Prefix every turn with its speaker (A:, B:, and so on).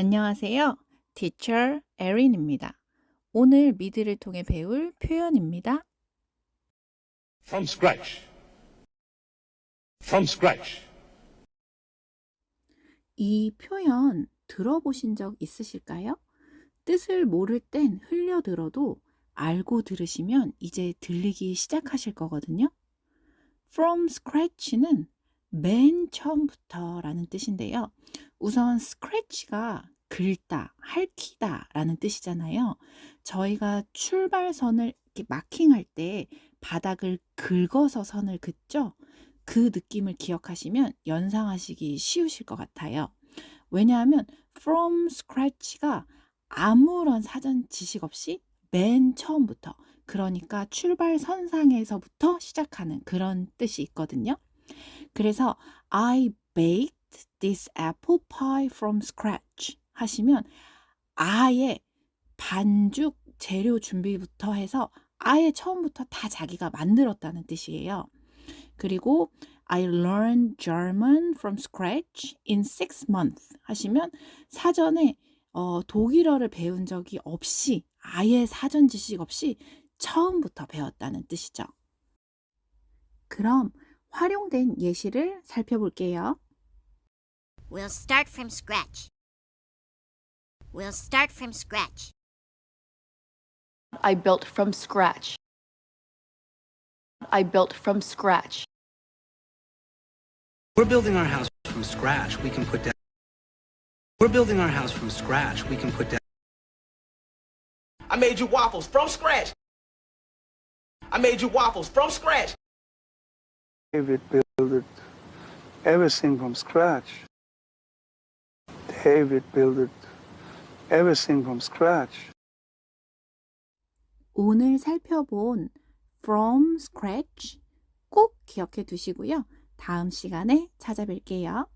A: 안녕하세요. Teacher Erin입니다. 오늘 미드를 통해 배울 표현입니다.
B: From scratch. From scratch.
A: 이 표현 들어보신 적 있으실까요? 뜻을 모를 땐 흘려 들어도 알고 들으시면 이제 들리기 시작하실 거거든요. From scratch는 맨 처음부터라는 뜻인데요. 우선 scratch가 긁다, 핥히다 라는 뜻이잖아요. 저희가 출발선을 이렇게 마킹할 때 바닥을 긁어서 선을 긋죠? 그 느낌을 기억하시면 연상하시기 쉬우실 것 같아요. 왜냐하면 from scratch가 아무런 사전 지식 없이 맨 처음부터 그러니까 출발선상에서부터 시작하는 그런 뜻이 있거든요. 그래서 I baked this apple pie from scratch 하시면 아예 반죽 재료 준비부터 해서 아예 처음부터 다 자기가 만들었다는 뜻이에요. 그리고 I learned German from scratch in six months 하시면 사전에 어, 독일어를 배운 적이 없이 아예 사전 지식 없이 처음부터 배웠다는 뜻이죠. 그럼 활용된 예시를 살펴볼게요.
C: We'll start from scratch. We'll start from scratch.
D: I built from scratch. I built from scratch.
E: We're building our house from scratch. We can put down. We're building our house from scratch. We can put down.
F: I made you waffles from scratch. I made you waffles from scratch.
G: David built everything from scratch. David built everything from scratch.
A: 오늘 살펴본 from scratch 꼭 기억해 두시고요. 다음 시간에 찾아뵐게요.